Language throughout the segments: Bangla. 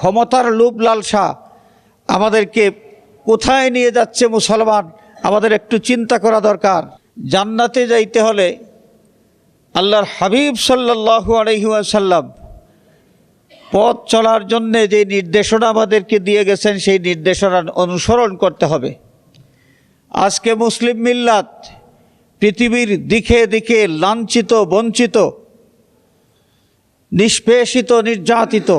ক্ষমতার লোভ লালসা আমাদেরকে কোথায় নিয়ে যাচ্ছে মুসলমান? আমাদের একটু চিন্তা করা দরকার। জান্নাতে যাইতে হলে আল্লাহর হাবিব সাল্লাল্লাহু আলাইহি ওয়াসাল্লাম পথ চলার জন্যে যে নির্দেশনা আমাদেরকে দিয়ে গেছেন, সেই নির্দেশনা অনুসরণ করতে হবে। আজকে মুসলিম মিল্লাত পৃথিবীর দিকে দিকে লাঞ্ছিত, বঞ্চিত, নিষ্পেষিত, নির্যাতিত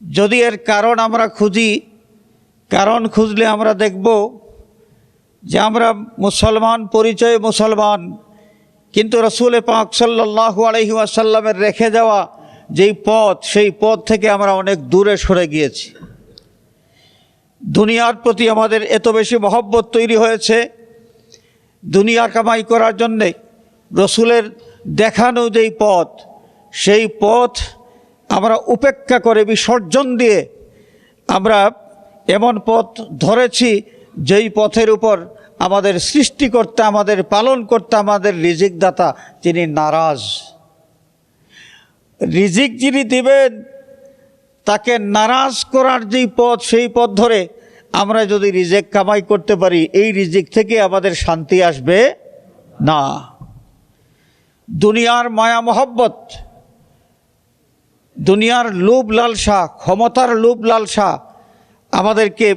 যদি এর কারণ আমরা খুঁজি, কারণ খুঁজলে আমরা দেখব যে আমরা মুসলমান, পরিচয় মুসলমান, কিন্তু রসুল পাক সাল্লাহু আলহি আসাল্লামের রেখে যাওয়া যেই পথ, সেই পথ থেকে আমরা অনেক দূরে সরে গিয়েছি। দুনিয়ার প্রতি আমাদের এত বেশি মহব্বত তৈরি হয়েছে, দুনিয়া কামাই করার জন্যে, রসুলের দেখানো যেই পথ, সেই পথ আমরা উপেক্ষা করে বিসর্জন দিয়ে আমরা এমন পথ ধরেছি, যেই পথের উপর আমাদের সৃষ্টি করতে আমাদের পালন করতে আমাদের রিজিক দাতা তিনি নারাজ। রিজিক যিনি দিবেন, তাকে নারাজ করার যেই পথ, সেই পথ ধরে আমরা যদি রিজেক কামাই করতে পারি, এই রিজিক থেকে আমাদের শান্তি আসবে না। দুনিয়ার মায়া মহব্বত দুনিয়ার লোভ লালসা, ক্ষমতার লোভ লালসা আমাদেরকে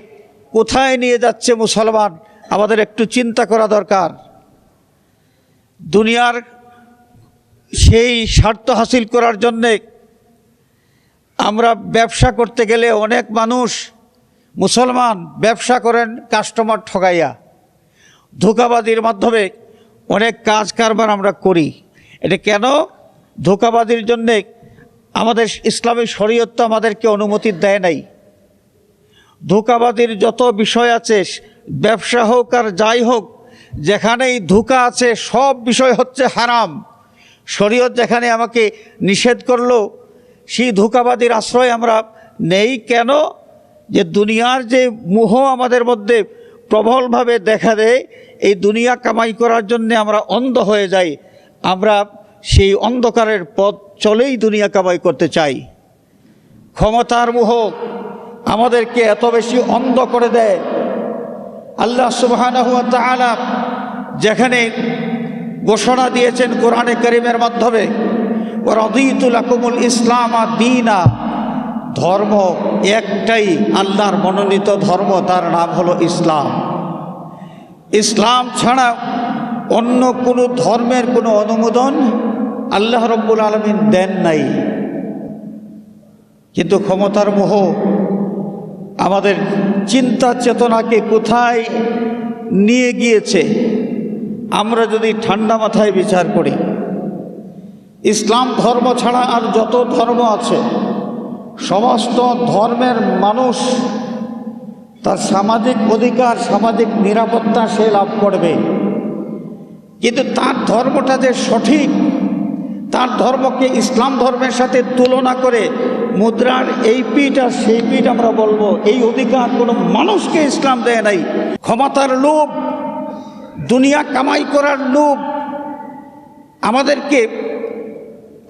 কোথায় নিয়ে যাচ্ছে মুসলমান? আমাদের একটু চিন্তা করা দরকার। দুনিয়ার সেই স্বার্থ হাসিল করার জন্যে আমরা ব্যবসা করতে গেলে অনেক মানুষ মুসলমান ব্যবসা করেন কাস্টমার ঠগাইয়া। ধোকাবাদির মাধ্যমে অনেক কাজ কারবার আমরা করি। এটা কেন? ধোকাবাদির জন্যে আমাদের ইসলামী শরীয়ত তো আমাদেরকে অনুমতি দেয় নাই। ধোকাবাদির যত বিষয় আছে, ব্যবসা হোক আর যাই হোক, যেখানেই ধোকা আছে, সব বিষয় হচ্ছে হারাম। শরীয়ত যেখানে আমাকে নিষেধ করল, সেই ধোকাবাদির আশ্রয় আমরা নেই কেন? যে দুনিয়ার যে মোহ আমাদের মধ্যে প্রবলভাবে দেখা দেয়, এই দুনিয়া কামাই করার জন্যে আমরা অন্ধ হয়ে যাই। আমরা সেই অন্ধকারের পথ চলেই দুনিয়া কামাই করতে চাই। ক্ষমতার মোহ আমাদেরকে এত বেশি অন্ধ করে দেয়। আল্লাহ ওয়া যেখানে ঘোষণা দিয়েছেন কোরআনে করিমের মাধ্যমে রদিতুল আকুমুল ইসলাম দিনা। ধর্ম একটাই আল্লাহর মনোনীত ধর্ম, তার নাম হলো ইসলাম। ইসলাম ছাড়া অন্য কোনো ধর্মের কোনো অনুমোদন আল্লাহ রব্বুল আলমিন দেন নাই। কিন্তু ক্ষমতার মোহ আমাদের চিন্তা চেতনাকে কোথায় নিয়ে গিয়েছে, আমরা যদি ঠান্ডা মাথায় বিচার করি, ইসলাম ধর্ম ছাড়া আর যত ধর্ম আছে, সমস্ত ধর্মের মানুষ তার সামাজিক অধিকার, সামাজিক নিরাপত্তা সে লাভ করবে। কিন্তু তার ধর্মটা যে সঠিক তার ধর্মকে ইসলাম ধর্মের সাথে তুলনা করে মুদ্রার এই পিঠ আর সেই পিঠ আমরা বলব, এই অধিকার কোনো মানুষকে ইসলাম দেয় নাই। ক্ষমতার লোভ, দুনিয়া কামাই করার লোভ আমাদেরকে,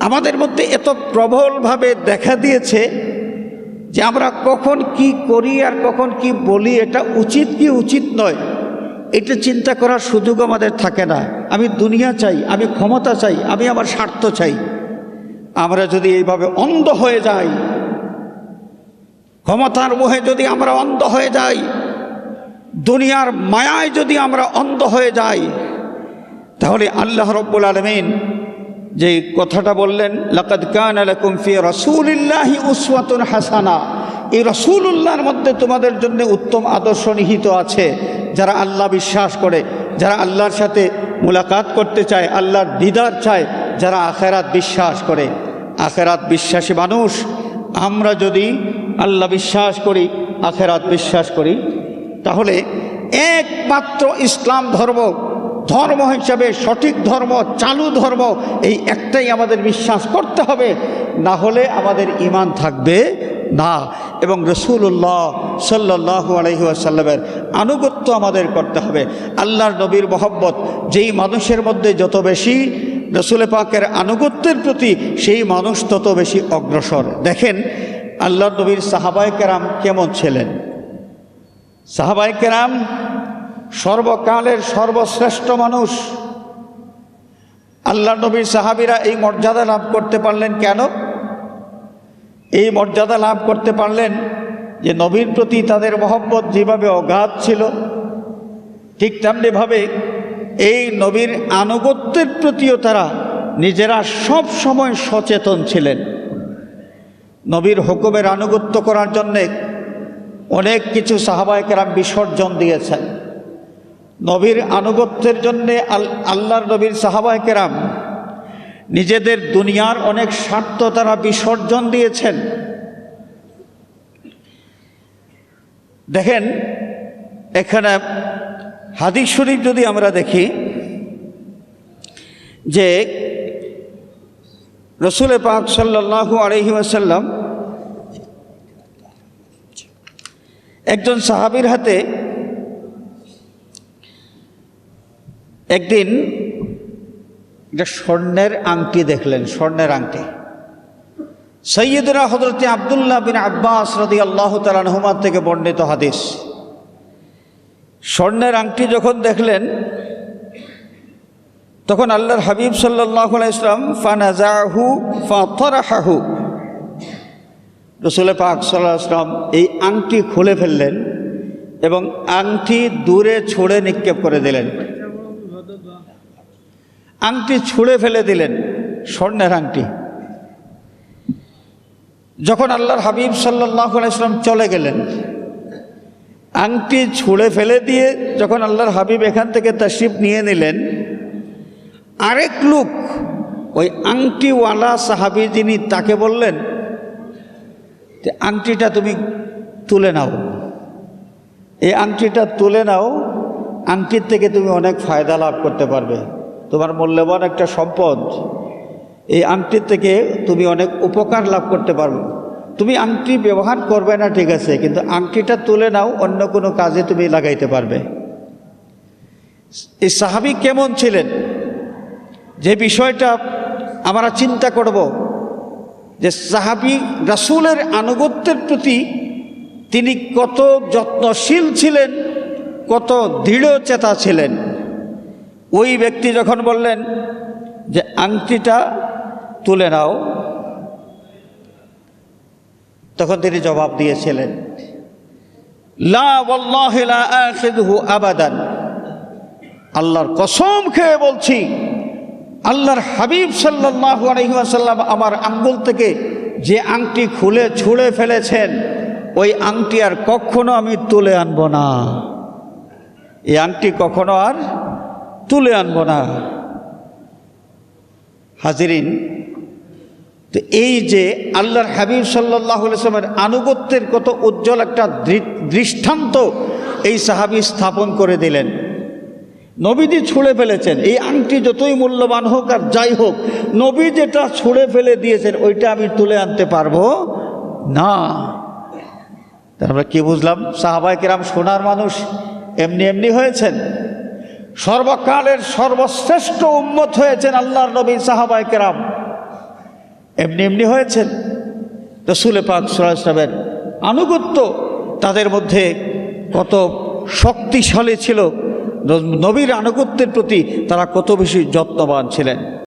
আমাদের মধ্যে এত প্রবলভাবে দেখা দিয়েছে যে আমরা কখন কি করি আর কখন কি বলি, এটা উচিত কি উচিত নয়। এটা চিন্তা করার সুযোগ আমাদের থাকে না। আমি দুনিয়া চাই, আমি ক্ষমতা চাই, আমি আমার স্বার্থ চাই। আমরা যদি এইভাবে অন্ধ হয়ে যাই, ক্ষমতার মোহে যদি আমরা অন্ধ হয়ে যাই, দুনিয়ার মায়ায় যদি আমরা অন্ধ হয়ে যাই, তাহলে আল্লাহ রব্বুল আলমিন যে কথাটা বললেন, লাকাদ কান আলাকুম ফি রাসূলিল্লাহি হাসানা। এই রসুল্লাহর মধ্যে তোমাদের জন্য উত্তম আদর্শ নিহিত আছে। যারা আল্লাহ বিশ্বাস করে, যারা আল্লাহর সাথে মুলাকাত করতে চায়, আল্লাহর দিদার চায়, যারা আখেরাত বিশ্বাস করে। আখেরাত বিশ্বাসী মানুষ, আমরা যদি আল্লাহ বিশ্বাস করি, আখেরাত বিশ্বাস করি, তাহলে একমাত্র ইসলাম ধর্ম ধর্ম হিসাবে সঠিক ধর্ম, চালু ধর্ম, এই একটাই আমাদের বিশ্বাস করতে হবে। না হলে আমাদের ইমান থাকবে না, এবং রসুল্লাহ সাল্লাহু আলহি আসাল্লামের আনুগত্য আমাদের করতে হবে। আল্লাহর নবীর মোহব্বত, যেই মানুষের মধ্যে যত বেশি রসুল পাকের আনুগত্যের প্রতি, সেই মানুষ তত বেশি অগ্রসর। দেখেন আল্লাহ নবীর সাহাবাই কেরাম কেমন ছিলেন? সাহাবাই কেরাম সর্বকালের সর্বশ্রেষ্ঠ মানুষ। আল্লাহ নবীর সাহাবিরা এই মর্যাদা লাভ করতে পারলেন কেন? এই মর্যাদা লাভ করতে পারলেন যে নবীর প্রতি তাদের মহব্বত যেভাবে অগাধ ছিল, ঠিক তেমনিভাবে এই নবীর আনুগত্যের প্রতিও তারা নিজেরা সব সময় সচেতন ছিলেন। নবীর হুকুমের আনুগত্য করার জন্যে অনেক কিছু সাহাবায়কেরাম বিসর্জন দিয়েছেন। নবীর আনুগত্যের জন্যে আল্লাহর নবীর সাহাবায়কেরাম নিজেদের দুনিয়ার অনেক স্বার্থ তারা বিসর্জন দিয়েছেন। দেখেন, এখানে হাদিস শরীফ যদি আমরা দেখি, যে রসুল পাক সাল্লাহ আলহি আসাল্লাম একজন সাহাবির হাতে একদিন একটা স্বর্ণের আংটি দেখলেন, স্বর্ণের আংটি। সৈয়দরা হজরত আবদুল্লাহ বিন আব্বাস রদি আল্লাহ তালানহুমার থেকে বর্ণিত হাদিস। স্বর্ণের আংটি যখন দেখলেন, তখন আল্লাহর হাবিব সাল্লাহ ইসলাম ফানাজাহু ফাহু রসুল পাক সাল্লাহ আসলাম এই আংটি খুলে ফেললেন এবং আংটি দূরে ছুঁড়ে নিক্ষেপ করে দিলেন। আংটি ছুঁড়ে ফেলে দিলেন, স্বর্ণের আংটি। যখন আল্লাহর হাবিব সাল্লাহ ইসলাম চলে গেলেন, আংটি ছুঁড়ে ফেলে দিয়ে যখন আল্লাহর হাবিব এখান থেকে তাশিফ নিয়ে নিলেন, আরেক লোক ওই আংটিওয়ালা সাহাবি যিনি তাকে বললেন যে আংটিটা তুমি তুলে নাও। এই আংটিটা তুলে নাও, আংটির থেকে তুমি অনেক ফায়দা লাভ করতে পারবে। তোমার মূল্যবান একটা সম্পদ। এই আংটির থেকে তুমি অনেক উপকার লাভ করতে পারবে। তুমি আংটি ব্যবহার করবে না, ঠিক আছে, কিন্তু আংটিটা তুলে নাও, অন্য কোনো কাজে তুমি লাগাইতে পারবে। এই সাহাবি কেমন ছিলেন? যে বিষয়টা আমরা চিন্তা করব, যে সাহাবি রাসুলের আনুগত্যের প্রতি তিনি কত যত্নশীল ছিলেন, কত দৃঢ় চেতা ছিলেন। ওই ব্যক্তি যখন বললেন যে, আংটিটা তুলে নাও, তখন তিনি জবাব দিয়েছিলেন আবাদান। আল্লাহর কসম খেয়ে বলছি, আল্লাহর হাবিব সাল্লাহ আলহিমাসাল্লাম আমার আঙ্গুল থেকে যে আংটি খুলে ছুঁড়ে ফেলেছেন, ওই আংটি আর কখনো আমি তুলে আনব না। এই আংটি কখনো আর তুলে আনব না। হাজিরিন, তো এই যে আল্লাহর হাবিব সাল্লাহ ইসলামের আনুগত্যের কত উজ্জ্বল একটা দৃষ্টান্ত এই সাহাবি স্থাপন করে দিলেন। নবীজি ছুঁড়ে ফেলেছেন। এই আংটি যতই মূল্যবান হোক আর যাই হোক, নবী যেটা ছুঁড়ে ফেলে দিয়েছেন, ওইটা আমি তুলে আনতে পারব না। আমরা কি বুঝলাম? সাহাবাই কিরাম সোনার মানুষ এমনি এমনি হয়েছেন? সর্বকালের সর্বশ্রেষ্ঠ উন্মত হয়েছেন আল্লাহর নবী সাহাবাই কেরাম। এমনি এমনি হয়েছেন। রসুলে পাক সুরাজের আনুগত্য তাদের মধ্যে কত শক্তিশালী ছিল। নবীর আনুগত্যের প্রতি তারা কত বেশি যত্নবান ছিলেন।